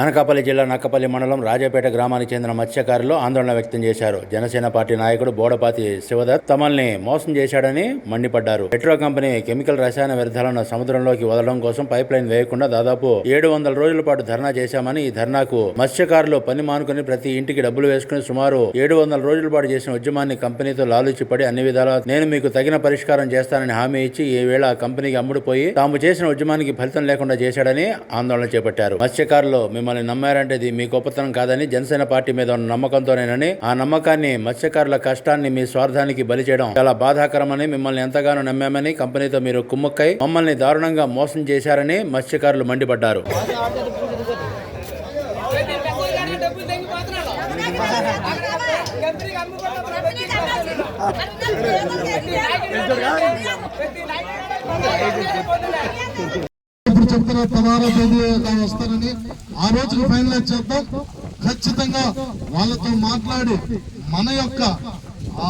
అనకాపల్లి జిల్లా నక్కపల్లి మండలం రాజాపేట గ్రామానికి చెందిన మత్స్యకారులు ఆందోళన వ్యక్తం చేశారు. జనసేన పార్టీ నాయకుడు బోడపాతి శివదత్ తమల్ని మోసం చేశాడని మండిపడ్డారు. పెట్రో కంపెనీ కెమికల్ రసాయన వ్యర్థాలను సముద్రంలోకి వదలడం కోసం పైప్ లైన్ వేయకుండా దాదాపు ఏడు వందల రోజుల పాటు ధర్నా చేశామని ఈ ధర్నాకు మత్స్యకారులు పని మానుకుని ప్రతి ఇంటికి డబ్బులు వేసుకుని సుమారు ఏడు వందల రోజుల పాటు చేసిన ఉద్యమాన్ని కంపెనీతో లాలూచిపడి అన్ని విధాలా నేను మీకు తగిన పరిష్కారం చేస్తానని హామీ ఇచ్చి ఈ వేళ కంపెనీకి అమ్ముడుపోయి తాము చేసిన ఉద్యమానికి ఫలితం లేకుండా చేశాడని ఆందోళన చేపట్టారు. మత్స్యకారులు మిమ్మల్ని నమ్మారంటే ఇది మీ గొప్పతనం కాదని జనసేన పార్టీ మీద ఉన్న నమ్మకంతోనేనని ఆ నమ్మకాన్ని మత్స్యకారుల కష్టాన్ని మీ స్వార్థానికి బలి చేయడం చాలా బాధాకరమని మిమ్మల్ని ఎంతగానో నమ్మామని కంపెనీతో మీరు కుమ్మక్కై మమ్మల్ని దారుణంగా మోసం చేశారని మత్స్యకారులు మండిపడ్డారు ప్రతి ఇప్పుడు చెప్తున్న పదహారో తేదీ వస్తారని ఆ రోజుకి ఫైనలైజ్ చేద్దాం. ఖచ్చితంగా వాళ్ళతో మాట్లాడి మన యొక్క ఆ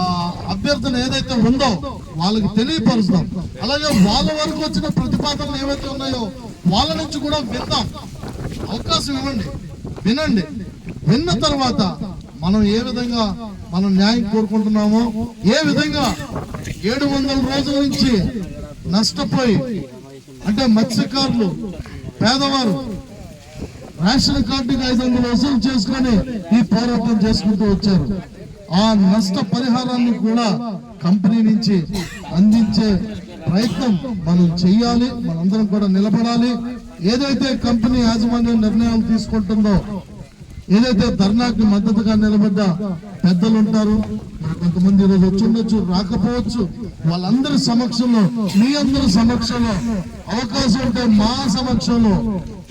అభ్యర్థన ఏదైతే ఉందో వాళ్ళకి తెలియపరుస్తాం అలాగే వాళ్ళ వరకు వచ్చిన ప్రతిపాదనలు ఏవైతే ఉన్నాయో వాళ్ళ నుంచి కూడా విందాం. అవకాశం ఇవ్వండి. వినండి. విన్న తర్వాత మనం ఏ విధంగా మనం న్యాయం కోరుకుంటున్నామో ఏ విధంగా ఏడు వందల రోజుల నుంచి నష్టపోయి అంటే మత్స్యకారులు పేదవారు రేషన్ కార్డుకి ఐదు వందలు వసూలు చేసుకొని ఈ పోరాటం చేసుకుంటూ వచ్చారు. ఆ నష్ట పరిహారాన్ని కూడా కంపెనీ నుంచి అందించే ప్రయత్నం మనం చెయ్యాలి మనందరం కూడా నిలబడాలి. ఏదైతే కంపెనీ యాజమాన్యం నిర్ణయాలు తీసుకుంటుందో ఏదైతే ధర్నాకి మద్దతుగా నిలబడ్డ పెద్దలు ఉంటారు కొంతమంది ఈరోజు వచ్చి ఉండొచ్చు రాకపోవచ్చు. వాళ్ళందరి సమక్షంలో మీ అందరి సమక్షంలో అవకాశం ఉంటే మా సమక్షంలో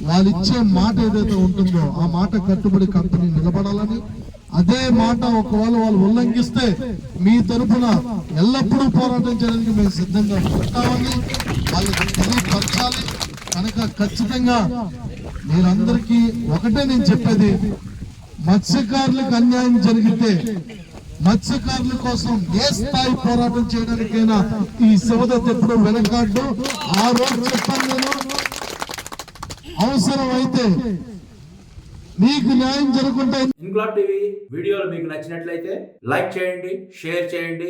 వాళ్ళు ఇచ్చే మాట ఏదైతే ఉంటుందో ఆ మాట కట్టుబడి కంపెనీ నిలబడాలని అదే మాట ఒకవేళ వాళ్ళు ఉల్లంఘిస్తే మీ తరపున ఎల్లప్పుడూ పోరాటం చేయడానికి మేము సిద్ధంగా ఉంటామని వాళ్ళకి తెలియపరచాలి. కనుక ఖచ్చితంగా మీరందరికీ ఒకటే నేను చెప్పేది మత్స్యకారులకు అన్యాయం జరిగితే మత్స్యకారుల కోసం ఏ స్థాయి పోరాటం చేయడానికైనా ఈ శివదత్ ఎప్పుడు వెనకాడు ఆ రోజు చెప్పాను నేను. అవసరం అయితే మీకు న్యాయం జరుగుతుంటే ఇంగ్లాడ్ టీవీ వీడియోలు మీకు నచ్చినట్లయితే లైక్ చేయండి షేర్ చేయండి.